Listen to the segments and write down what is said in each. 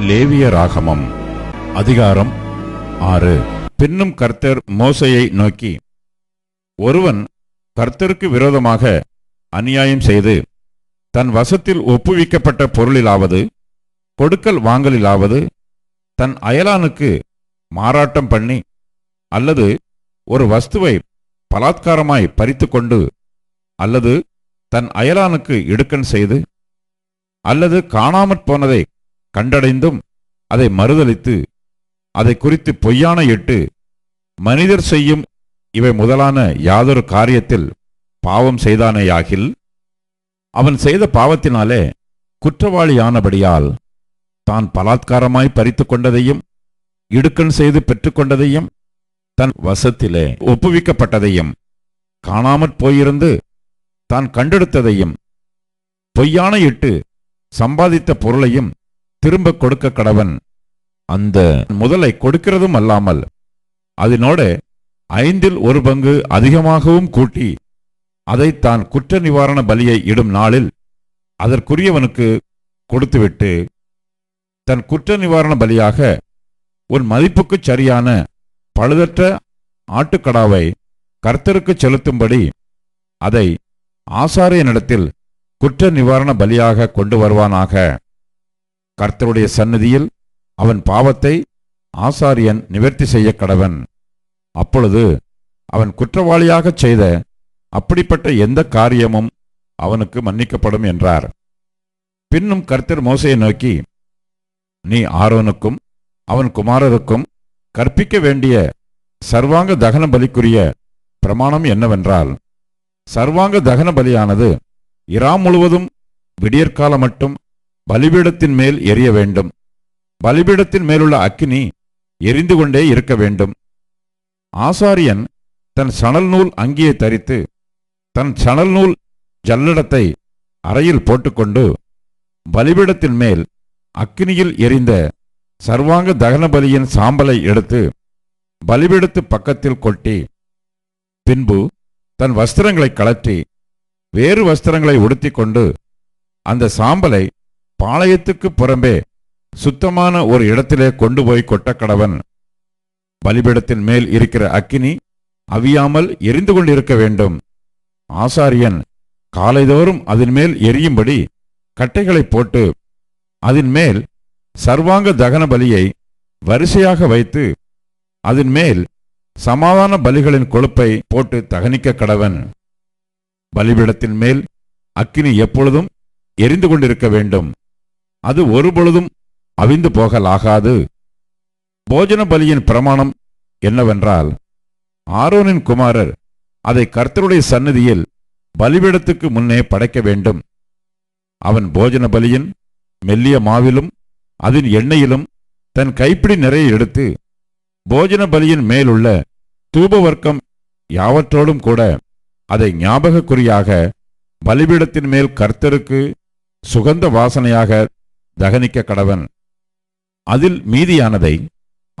லேவிய ராகமம் அதிகாரம் ஆறு. பின்னும் கர்த்தர் மோசையை நோக்கி ஒருவன் கர்த்தருக்கு விரோதமாக அநியாயம் செய்து தன் வசத்தில் ஒப்புவிக்கப்பட்ட பொருளிலாவது கொடுக்கல் வாங்கலிலாவது தன் அயலானுக்கு மாறாட்டம் பண்ணி அல்லது ஒரு வஸ்துவை பலாத்காரமாய் பறித்துக்கொண்டு அல்லது தன் அயலானுக்கு இடுக்கண் செய்து அல்லது காணாமற் போனதை கண்டடைந்தும் அதை மறுதலித்து அதை குறித்து பொய்யான இட்டு மனிதர் செய்யும் இவை முதலான யாதொரு காரியத்தில் பாவம் செய்தானேயாகில் அவன் செய்த பாவத்தினாலே குற்றவாளியானபடியால் தான் பலாத்காரமாய் பறித்து கொண்டதையும் இடுக்கண் செய்து பெற்றுக்கொண்டதையும் தன் வசத்திலே ஒப்புவிக்கப்பட்டதையும் காணாமற் போயிருந்து தான் கண்டெடுத்ததையும் பொய்யான இட்டு சம்பாதித்த பொருளையும் திரும்ப கொடுக்க கடவன். அந்த முதலை கொடுக்கிறதும் அல்லாமல் அதனோட ஐந்தில் ஒரு பங்கு அதிகமாகவும் கூட்டி அதை தான் குற்ற நிவாரண பலியை இடும் நாளில் அதற்குரியவனுக்கு கொடுத்துவிட்டு தன் குற்ற நிவாரண பலியாக உன் மதிப்புக்குச் சரியான பழுதற்ற ஆட்டுக்கடாவை கர்த்தருக்கு செலுத்தும்படி அதை ஆசாரியனிடத்தில் குற்ற நிவாரண பலியாக கொண்டு வருவானாக. கர்த்தருடைய சந்நிதியில் அவன் பாவத்தை ஆசாரியன் நிவர்த்தி செய்ய கடவன் அப்பொழுது அவன் குற்றவாளியாகச் செய்த அப்படிப்பட்ட எந்த காரியமும் அவனுக்கு மன்னிக்கப்படும் என்றார். பின்னும் கர்த்தர் மோசையை நோக்கி நீ ஆரோனுக்கும் அவன் குமாரருக்கும் கற்பிக்க வேண்டிய சர்வாங்க தகன பலிக்குரிய பிரமாணம் என்னவென்றால் சர்வாங்க தகன பலியானது இரா முழுவதும் விடியற்கால மட்டும் பலிபீடத்தின் மேல் எரிய வேண்டும். பலிபீடத்தின் மேலுள்ள அக்கினி எரிந்து கொண்டே இருக்க வேண்டும். ஆசாரியன் தன் சணல் நூல் அங்கியை தரித்து தன் சணல் நூல் ஜல்லடத்தை அறையில் போட்டுக்கொண்டு பலிபீடத்தின் மேல் அக்னியில் எரிந்த சர்வாங்க தகன பலியின் சாம்பலை எடுத்து பலிபீடத்து பக்கத்தில் கொட்டி பின்பு தன் வஸ்திரங்களை கழற்றி வேறு வஸ்திரங்களை உடுத்தி கொண்டு அந்த சாம்பலை பாளையத்துக்கு புறம்பே சுத்தமான ஒரு இடத்திலே கொண்டு போய் கொட்டக்கடவன் பலிபீடத்தின் மேல் இருக்கிற அக்கினி அவியாமல் எரிந்து கொண்டிருக்க வேண்டும். ஆசாரியன் காலைதோறும் அதன் மேல் எரியும்படி கட்டைகளை போட்டு அதன் மேல் சர்வாங்க தகன பலியை வரிசையாக வைத்து அதன் மேல் சமாதான பலிகளின் கொழுப்பை போட்டு தகனிக்க கடவன். பலிபீடத்தின் மேல் அக்கினி எப்பொழுதும் எரிந்து கொண்டிருக்க வேண்டும். அது ஒருபொழுதும் அவிந்து போகலாகாது. போஜன பலியின் பிரமாணம் என்னவென்றால் ஆரோனின் குமாரர் அதை கர்த்தருடைய சன்னதியில் பலிபீடத்துக்கு முன்னே படைக்க வேண்டும். அவன் போஜன பலியின் மெல்லிய மாவிலும் அதன் எண்ணெயிலும் தன் கைப்பிடி நிறைய எடுத்து போஜன பலியின் மேலுள்ள தூபவர்க்கம் யாவற்றோடும் கூட அதை ஞாபகக்குறியாக பலிபீடத்தின் மேல் கர்த்தருக்கு சுகந்த வாசனையாக தகனிக்க கடவன். அதில் மீதியானதை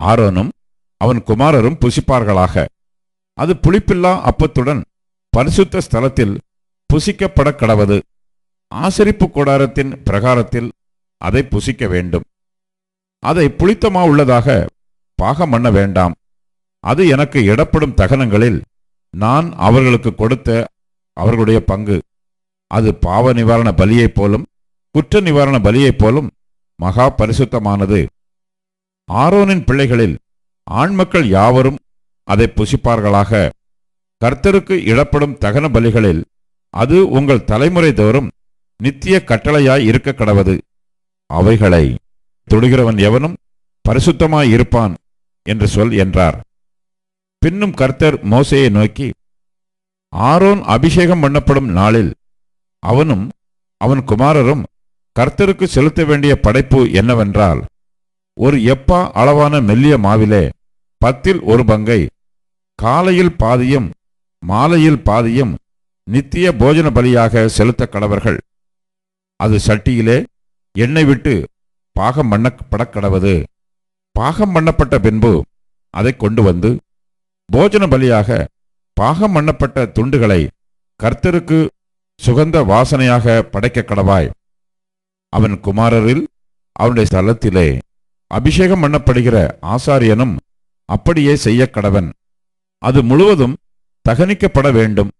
ஆரோனும் அவன் குமாரரும் புசிப்பார்களாக. அது புளிப்பில்லா அப்பத்துடன் பரிசுத்த ஸ்தலத்தில் புசிக்கப்பட கடவது. ஆசரிப்பு கூடாரத்தின் பிரகாரத்தில் அதை புசிக்க வேண்டும். அதை புளித்தமா உள்ளதாக பாகம் பண்ண வேண்டாம். அது எனக்கு இடப்படும் தகனங்களில் நான் அவர்களுக்கு கொடுத்த அவர்களுடைய பங்கு. அது பாவ நிவாரண பலியைப் போலும் குற்ற நிவாரண பலியைப் போலும் மகா பரிசுத்தமானது. ஆரோனின் பிள்ளைகளில் ஆண்மக்கள் யாவரும் அதை புசிப்பார்களாக. கர்த்தருக்கு இடப்படும் தகன பலிகளில் அது உங்கள் தலைமுறை தோறும் நித்திய கட்டளையாய் இருக்க கடவது. அவைகளை தொடுகிறவன் எவனும் பரிசுத்தமாய் இருப்பான் என்று சொல் என்றார். பின்னும் கர்த்தர் மோசையை நோக்கி ஆரோன் அபிஷேகம் பண்ணப்படும் நாளில் அவனும் அவன் குமாரரும் கர்த்தருக்கு செலுத்த வேண்டிய படைப்பு என்னவென்றால் ஒரு எப்பா அளவான மெல்லிய மாவிலே பத்தில் ஒரு பங்கை காலையில் பாதியும் மாலையில் பாதியும் நித்திய போஜன பலியாக செலுத்த கடவர்கள். அது சட்டியிலே எண்ணெய் விட்டு பாகம் பண்ணப்படக் கடவது பாகம் பண்ணப்பட்ட பின்பு அதை கொண்டு வந்து போஜன பலியாக பாகம் பண்ணப்பட்ட துண்டுகளை கர்த்தருக்கு சுகந்த வாசனையாக படைக்க கடவாய். அவன் குமாரரில் அவனுடைய ஸ்தலத்திலே அபிஷேகம் பண்ணப்படுகிற ஆசாரியனும் அப்படியே செய்ய கடவன். அது முழுவதும் தகனிக்கப்பட வேண்டும்.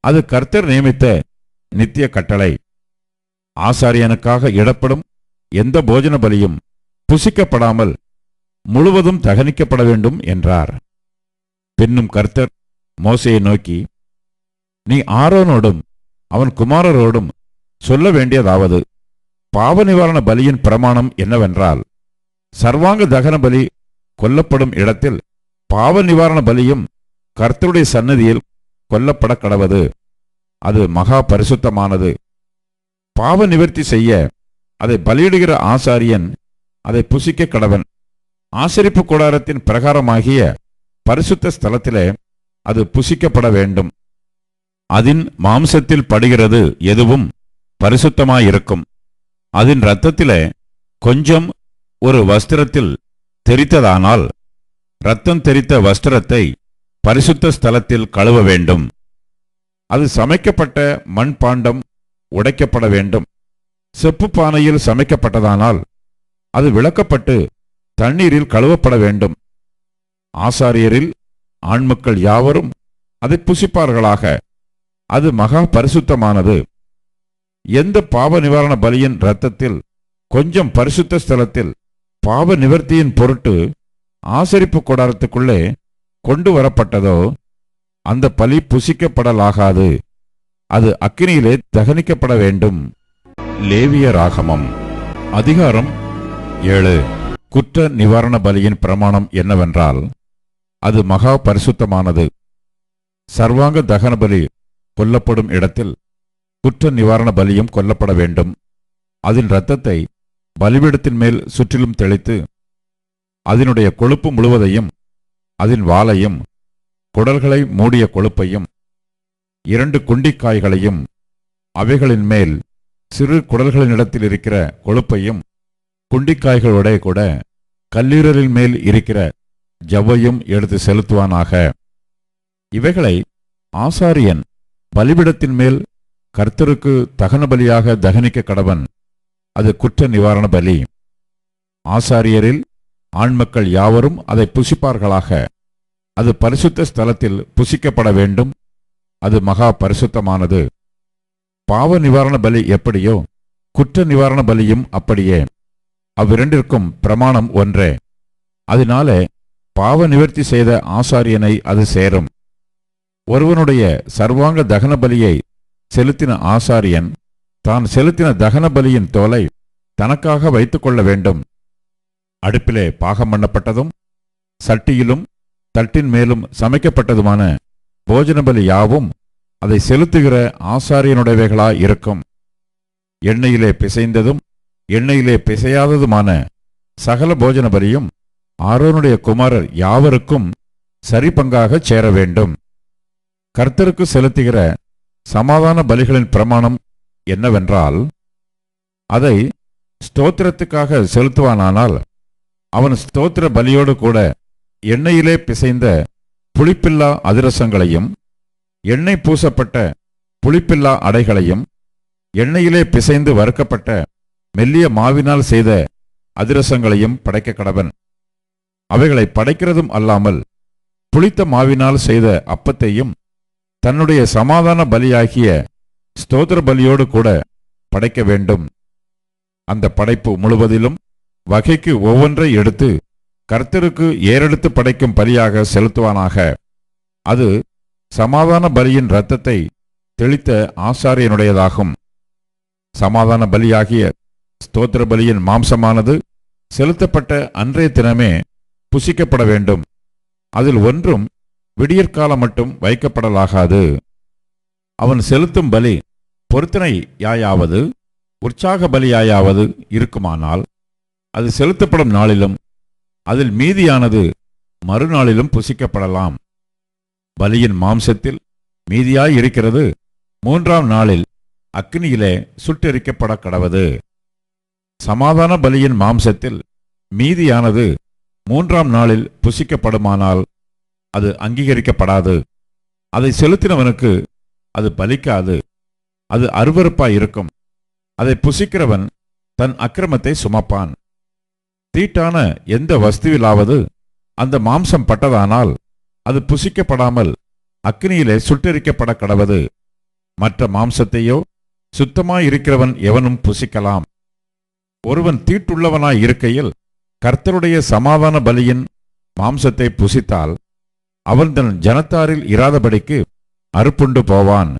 அது கர்த்தர் நியமித்த நித்திய கட்டளை. ஆசாரியனுக்காக இடப்படும் எந்த போஜன பலியும் புசிக்கப்படாமல் முழுவதும் தகனிக்கப்பட வேண்டும் என்றார். பின்னும் கர்த்தர் மோசையை நோக்கி நீ ஆரோனோடும் அவன் குமாரரோடும் சொல்ல வேண்டியதாவது பாவ நிவாரண பலியின் பிரமாணம் என்னவென்றால் சர்வாங்க தகன பலி கொல்லப்படும் இடத்தில் பாவ நிவாரண பலியும் கர்த்தருடைய சன்னதியில் கொல்லப்பட கடவது அது மகா பரிசுத்தமானது பாவ நிவர்த்தி செய்ய அதை பலியிடுகிற ஆசாரியன் அதை புசிக்க கடவன். ஆசரிப்பு கூடாரத்தின் பிரகாரமாகிய பரிசுத்த ஸ்தலத்திலே அது புசிக்கப்பட வேண்டும். அதன் மாம்சத்தில் படுகிறது எதுவும் பரிசுத்தமாயிருக்கும். அதன் இரத்தத்திலே கொஞ்சம் ஒரு வஸ்திரத்தில் தெரித்ததானால் இரத்தம் தெரித்த வஸ்திரத்தை பரிசுத்த ஸ்தலத்தில் கழுவ வேண்டும். அது சமைக்கப்பட்ட மண் பாண்டம் உடைக்கப்பட வேண்டும். செப்பு பானையில் சமைக்கப்பட்டதானால் அது விளக்கப்பட்டு தண்ணீரில் கழுவப்பட வேண்டும். ஆசாரியரில் ஆண்மக்கள் யாவரும் அதை புசிப்பார்களாக. அது மகா பரிசுத்தமானது. எந்த பாவ நிவாரண பலியின் இரத்தத்தில் கொஞ்சம் பரிசுத்த ஸ்தலத்தில் பாவ நிவர்த்தியின் பொருட்டு ஆசரிப்பு கொடாரத்துக்குள்ளே கொண்டு வரப்பட்டதோ அந்த பலி புசிக்கப்படலாகாது. அது அக்கினியிலே தகனிக்கப்பட வேண்டும். லேவிய ராகமம் அதிகாரம் ஏழு. குற்ற நிவாரண பலியின் பிரமாணம் என்னவென்றால் அது மகா பரிசுத்தமானது. சர்வாங்க தகன பலி கொல்லப்படும் இடத்தில் குற்ற நிவாரண பலியும் கொல்லப்பட வேண்டும். அதன் இரத்தத்தை பலிபீடத்தின் மேல் சுற்றிலும் தெளித்து அதனுடைய கொழுப்பு முழுவதையும் அதன் வாலையும் குடல்களை மூடிய கொழுப்பையும் இரண்டு குண்டிக்காய்களையும் அவைகளின் மேல் சிறு குடல்களினிடத்தில் இருக்கிற கொழுப்பையும் குண்டிக்காய்களுடைய கூட கல்லீரலின் மேல் இருக்கிற ஜவ்வையும் எடுத்து செலுத்துவானாக. இவைகளை ஆசாரியன் பலிபிடத்தின் மேல் கர்த்தருக்கு தகன பலியாக தகனிக்க கடவன். அது குற்ற நிவாரண பலி. ஆசாரியரில் ஆண்மக்கள் யாவரும் அதை புசிப்பார்களாக. அது பரிசுத்த ஸ்தலத்தில் புசிக்கப்பட வேண்டும். அது மகா பரிசுத்தமானது. பாவ நிவாரண பலி எப்படியோ குற்ற நிவாரண பலியும் அப்படியே. அவ்விரண்டிற்கும் பிரமாணம் ஒன்றே. அதனாலே பாவ நிவர்த்தி செய்த ஆசாரியனை அது சேரும். ஒருவனுடைய சர்வாங்க தகன பலியை செலுத்தின ஆசாரியன் தான் செலுத்தின தகன பலியின் தோலை தனக்காக வைத்துக் கொள்ள வேண்டும். அடுப்பிலே பாகம் பண்ணப்பட்டதும் சட்டியிலும் தட்டின் மேலும் சமைக்கப்பட்டதுமான போஜன பலி யாவும் அதை செலுத்துகிற ஆசாரியனுடையவைகளாய் இருக்கும். எண்ணெயிலே பிசைந்ததும் எண்ணெயிலே பிசையாததுமான சகல போஜன பலியும் ஆரோனுடைய குமாரர் யாவருக்கும் சரி பங்காகச் சேர வேண்டும் கர்த்தருக்கு செலுத்துகிற சமாதான பலிகளின் பிரமாணம் என்னவென்றால் அதை ஸ்தோத்திரத்துக்காக செலுத்துவானானால் அவன் ஸ்தோத்திர பலியோடு கூட எண்ணெயிலே பிசைந்த புளிப்பில்லா அதிரசங்களையும் எண்ணெய் பூசப்பட்ட புளிப்பில்லா அடைகளையும் எண்ணெயிலே பிசைந்து வறுக்கப்பட்ட மெல்லிய மாவினால் செய்த அதிரசங்களையும் படைக்க கடவன். அவைகளை படைக்கிறதும் அல்லாமல் புளித்த மாவினால் செய்த அப்பத்தையும் தன்னுடைய சமாதான பலியாகிய ஸ்தோத்திர பலியோடு கூட படைக்க வேண்டும். அந்த படைப்பு முழுவதிலும் வகைக்கு ஒவ்வொன்றை எடுத்து கர்த்தருக்கு ஏறெடுத்து படைக்கும் பலியாக செலுத்துவானாக. அது சமாதான பலியின் இரத்தத்தை தெளித்த ஆசாரியனுடையதாகும். சமாதான பலியாகிய ஸ்தோத்திர பலியின் மாம்சமானது செலுத்தப்பட்ட அன்றைய தினமே புசிக்கப்பட வேண்டும். அதில் ஒன்றும் விடியற்காலம் மட்டும் வைக்கப்படலாகாது. அவன் செலுத்தும் பலி பொருத்தனையாயாவது உற்சாக பலியாயாவது இருக்குமானால் அது செலுத்தப்படும் நாளிலும் அதில் மீதியானது மறுநாளிலும் புசிக்கப்படலாம். பலியின் மாம்சத்தில் மீதியாய் இருக்கிறது. மூன்றாம் நாளில் அக்னியிலே சுட்டெரிக்கப்பட கடவது. சமாதான பலியின் மாம்சத்தில் மீதியானது மூன்றாம் நாளில் புசிக்கப்படுமானால் அது அங்கீகரிக்கப்படாது. அதை செலுத்தினவனுக்கு அது பலிக்காது. அது அருவருப்பாய் இருக்கும். அதை புசிக்கிறவன் தன் அக்கிரமத்தை சுமப்பான். தீட்டான எந்த வஸ்துவிலாவது அந்த மாம்சம் பட்டதானால் அது புசிக்கப்படாமல் அக்னியிலே சுட்டெரிக்கப்பட கடவது. மற்ற மாம்சத்தையோ சுத்தமாயிருக்கிறவன் எவனும் புசிக்கலாம். ஒருவன் தீட்டுள்ளவனாய் இருக்கையில் கர்த்தருடைய சமாதான பலியின் மாம்சத்தை புசித்தால் அவன் தன் ஜனத்தாரில் இராதபடிக்கு அறுப்புண்டு போவான்.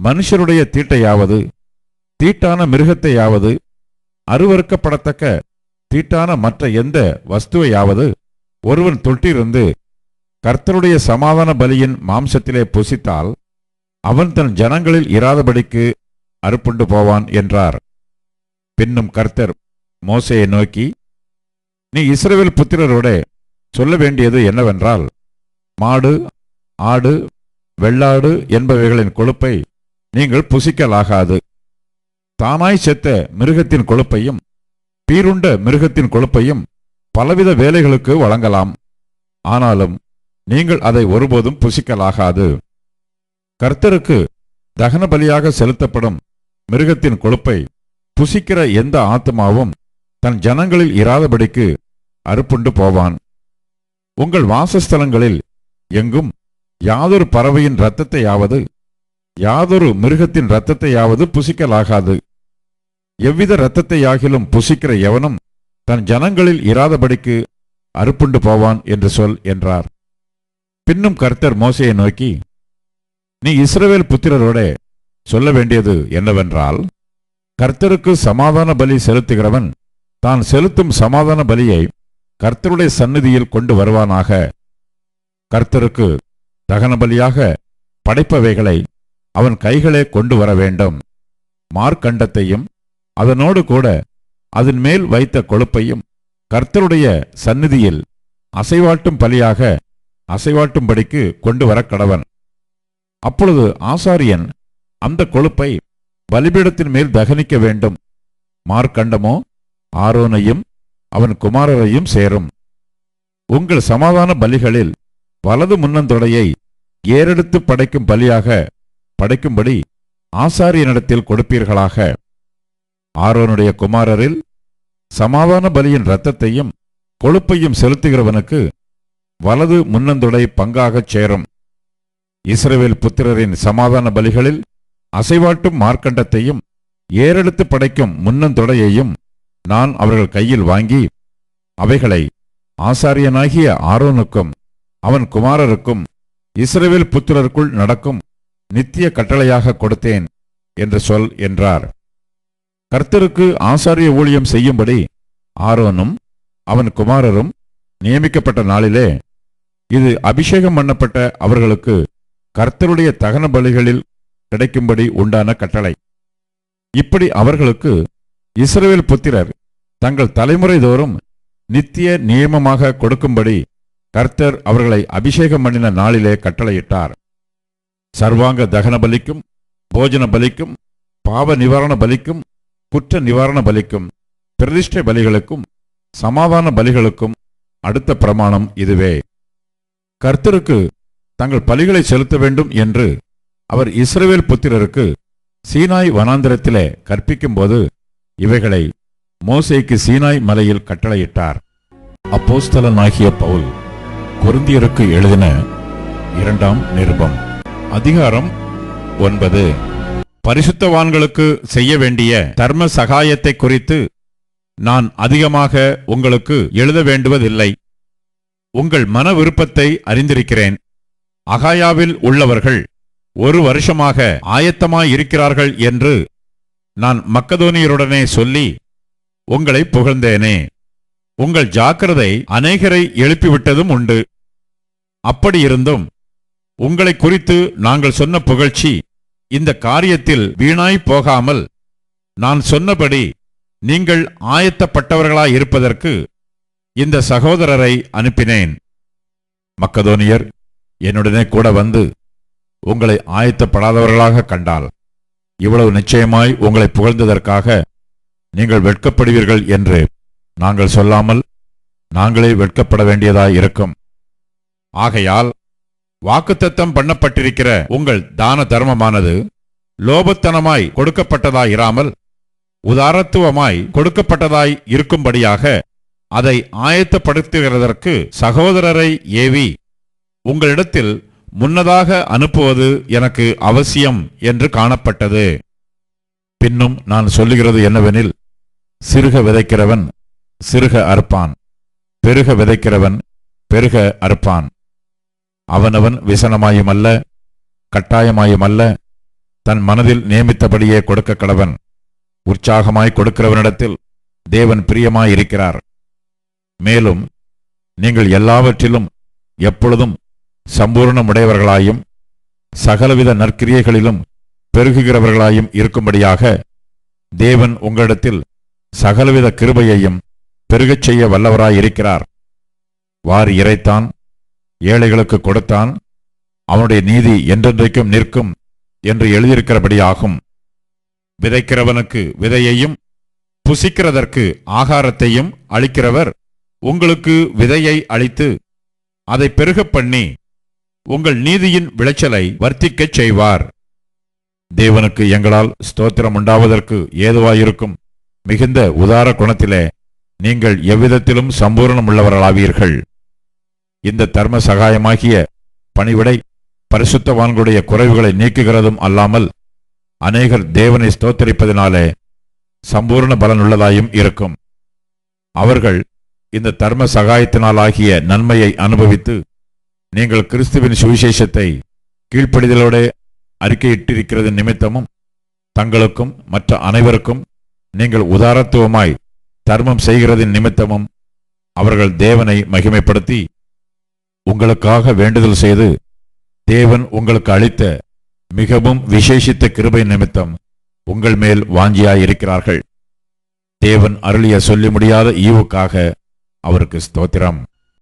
மனுஷருடைய தீட்டையாவது தீட்டான மிருகத்தையாவது அருவறுக்கப்படத்தக்க தீட்டான மற்ற எந்த வஸ்துவையாவது ஒருவன் தொட்டிருந்து கர்த்தருடைய சமாதான பலியின் மாம்சத்திலே புசித்தால் அவன் தன் ஜனங்களில் இராதபடிக்கு அறுப்புண்டு போவான் என்றார். பின்னும் கர்த்தர் மோசையை நோக்கி நீ இஸ்ரவேல் புத்திரரோட சொல்ல வேண்டியது என்னவென்றால் மாடு ஆடு வெள்ளாடு என்பவைகளின் கொழுப்பை நீங்கள் புசிக்கலாகாது. தானாய் செத்த மிருகத்தின் கொழுப்பையும் பீருண்ட மிருகத்தின் கொழுப்பையும் பலவித வேலைகளுக்கு வழங்கலாம். ஆனாலும் நீங்கள் அதை ஒருபோதும் புசிக்கலாகாது. கர்த்தருக்கு தகன பலியாக செலுத்தப்படும் மிருகத்தின் கொழுப்பை புசிக்கிற எந்த ஆத்மாவும் தன் ஜனங்களில் இராதபடிக்கு அறுப்புண்டு போவான். உங்கள் வாசஸ்தலங்களில் எங்கும் யாதொரு பறவையின் இரத்தத்தையாவது யாதொரு மிருகத்தின் இரத்தத்தையாவது புசிக்கலாகாது. எவ்வித இரத்தத்தையாகிலும் புசிக்கிற எவனும் தன் ஜனங்களில் இராதபடிக்கு அறுப்புண்டு போவான் என்று சொல் என்றார். பின்னும் கர்த்தர் மோசையை நோக்கி நீ இஸ்ரவேல் புத்திரரோட சொல்ல வேண்டியது என்னவென்றால் கர்த்தருக்கு சமாதான பலி செலுத்துகிறவன் தான் செலுத்தும் சமாதான பலியை கர்த்தருடைய சந்நிதியில் கொண்டு வருவானாக. கர்த்தருக்கு தகன பலியாக படைப்பவைகளை அவன் கைகளே கொண்டு வர வேண்டும். மார்க்கண்டத்தையும் அதனோடு கூட அதன் மேல் வைத்த கொழுப்பையும் கர்த்தருடைய சந்நிதியில் அசைவாட்டும் பலியாக அசைவாட்டும்படிக்கு கொண்டு வர கடவன் அப்பொழுது ஆசாரியன் அந்த கொழுப்பை பலிபீடத்தின் மேல் தகனிக்க வேண்டும். மார்க்கண்டமோ ஆரோனையும் அவன் குமாரரையும் சேரும். உங்கள் சமாதான பலிகளில் வலது முன்னந்தொடையை ஏறெடுத்து படைக்கும் பலியாக படைக்கும்படி ஆசாரியனிடத்தில் கொடுப்பீர்களாக. ஆரோனுடைய குமாரரில் சமாதான பலியின் இரத்தத்தையும் கொழுப்பையும் செலுத்துகிறவனுக்கு வலது முன்னந்தொடை பங்காகச் சேரும். இஸ்ரவேல் புத்திரரின் சமாதான பலிகளில் அசைவாட்டும் மார்க்கண்டத்தையும் ஏறெடுத்து படைக்கும் முன்னந்தொடையையும் நான் அவர்கள் கையில் வாங்கி அவைகளை ஆசாரியனாகிய ஆரோனுக்கும் அவன் குமாரருக்கும் இஸ்ரவேல் புத்திரருக்குள் நடக்கும் நித்திய கட்டளையாக கொடுத்தேன் என்று சொல் என்றார். கர்த்தருக்கு ஆசாரிய ஊழியம் செய்யும்படி ஆரோனும் அவன் குமாரரும் நியமிக்கப்பட்ட நாளிலே இது அபிஷேகம் பண்ணப்பட்ட அவர்களுக்கு கர்த்தருடைய தகன பலிகளில் கிடைக்கும்படி உண்டான கட்டளை. இப்படி அவர்களுக்கு இஸ்ரேல் புத்திரர் தங்கள் தலைமுறை தோறும் நித்திய நியமமாக கொடுக்கும்படி கர்த்தர் அவர்களை அபிஷேகம் பண்ணின நாளிலே கட்டளையிட்டார். சர்வாங்க தகன பலிக்கும் போஜன பலிக்கும் பாவ நிவாரண பலிக்கும் குற்ற நிவாரண பலிக்கும் பிரதிஷ்டை பலிகளுக்கும் சமாதான பலிகளுக்கும் அடுத்த பிரமாணம் இதுவே. கர்த்தருக்கு தங்கள் பலிகளை செலுத்த வேண்டும் என்று அவர் இஸ்ரவேல் புத்திரருக்கு சீனாய் வனாந்திரத்திலே கற்பிக்கும்போது இவைகளை மோசைக்கு சீனாய் மலையில் கட்டளையிட்டார். அப்போஸ்தலனாகிய பவுல் குருந்தியருக்கு எழுதின இரண்டாம் நிருபம் அதிகாரம் ஒன்பது. பரிசுத்தவான்களுக்கு செய்ய வேண்டிய தர்ம சகாயத்தை குறித்து நான் அதிகமாக உங்களுக்கு எழுத வேண்டுவதில்லை. உங்கள் மன விருப்பத்தை அறிந்திருக்கிறேன். அகாயாவில் உள்ளவர்கள் ஒரு வருஷமாக ஆயத்தமாயிருக்கிறார்கள் என்று நான் மக்கதோனியருடனே சொல்லி உங்களை புகழ்ந்தேனே. உங்கள் ஜாக்கிரதை அநேகரை எழுப்பிவிட்டதும் உண்டு. அப்படியிருந்தும் உங்களை குறித்து நாங்கள் சொன்ன புகழ்ச்சி இந்த காரியத்தில் வீணாய் போகாமல் நான் சொன்னபடி நீங்கள் ஆயத்தப்பட்டவர்களாய் இருப்பதற்கு இந்த சகோதரரை அனுப்பினேன். மக்கதோனியர் என்னுடனே கூட வந்து உங்களை ஆயத்தப்படாதவர்களாக கண்டால் இவ்வளவு நிச்சயமாய் உங்களை புகழ்ந்ததற்காக நீங்கள் வெட்கப்படுவீர்கள் என்று நாங்கள் சொல்லாமல் நாங்களே வெட்கப்பட வேண்டியதாய் இருக்கும் ஆகையால் வாக்குத்தத்தம் பண்ணப்பட்டிருக்கிற உங்கள் தான தர்மமானது லோபத்தனமாய் கொடுக்கப்பட்டதாய் இராமல் உதாரத்துவமாய் கொடுக்கப்பட்டதாய் இருக்கும்படியாக அதை ஆயத்தப்படுத்துகிறதற்கு சகோதரரை ஏவி உங்களிடத்தில் முன்னதாக அனுப்புவது எனக்கு அவசியம் என்று காணப்பட்டது. பின்னும் நான் சொல்லுகிறது என்னவெனில் சிறுக விதைக்கிறவன் சிறுக அறுப்பான் பெருக விதைக்கிறவன் பெருக அறுப்பான். அவனவன் விசனமாயுமல்ல கட்டாயமாயுமல்ல தன் மனதில் நியமித்தபடியே கொடுக்க கடவன் உற்சாகமாய் கொடுக்கிறவனிடத்தில் தேவன் பிரியமாயிருக்கிறார். மேலும் நீங்கள் எல்லாவற்றிலும் எப்பொழுதும் சம்பூர்ணமுடையவர்களாயும் சகலவித நற்கிரியைகளிலும் பெருகுகிறவர்களாயும் இருக்கும்படியாக தேவன் உங்களிடத்தில் சகலவித கிருபையையும் பெருகச் செய்ய வல்லவராயிருக்கிறார். வாரி இறைத்தான் ஏழைகளுக்கு கொடுத்தான். அவனுடைய நீதி என்றென்றைக்கும் நிற்கும் என்று எழுதியிருக்கிறபடியாகும். விதைக்கிறவனுக்கு விதையையும் புசிக்கிறதற்கு ஆகாரத்தையும் அளிக்கிறவர் உங்களுக்கு விதையை அளித்து அதை பெருகப் பண்ணி உங்கள் நீதியின் விளைச்சலை வர்த்திக்கச் செய்வார். தேவனுக்கு எங்களால் ஸ்தோத்திரம் உண்டாவதற்கு ஏதுவாயிருக்கும் மிகுந்த உதார குணத்திலே நீங்கள் எவ்விதத்திலும் சம்பூரணமுள்ளவர்களாவீர்கள். இந்த தர்ம சகாயமாகிய பணிவிடை பரிசுத்தவான்களுடைய குறைவுகளை நீக்குகிறதும் அல்லாமல் அநேகர் தேவனை ஸ்தோத்தரிப்பதினாலே சம்பூர்ண பலனுள்ளதாயும் இருக்கும். அவர்கள் இந்த தர்ம சகாயத்தினாலாகிய நன்மையை அனுபவித்து நீங்கள் கிறிஸ்துவின் சுவிசேஷத்தை கீழ்ப்படிதலோட அறிக்கையிட்டிருக்கிறது நிமித்தமும் தங்களுக்கும் மற்ற அனைவருக்கும் நீங்கள் உதாரத்துவமாய் தர்மம் செய்கிறதின் நிமித்தமும் அவர்கள் தேவனை மகிமைப்படுத்தி உங்களுக்காக வேண்டுதல் செய்து தேவன் உங்களுக்கு அளித்த மிகவும் விசேஷித்த கிருபை நிமித்தம் உங்கள் மேல் வாஞ்சியாயிருக்கிறார்கள். தேவன் அருளிய சொல்லி முடியாத ஈவுக்காக அவருக்கு ஸ்தோத்திரம்.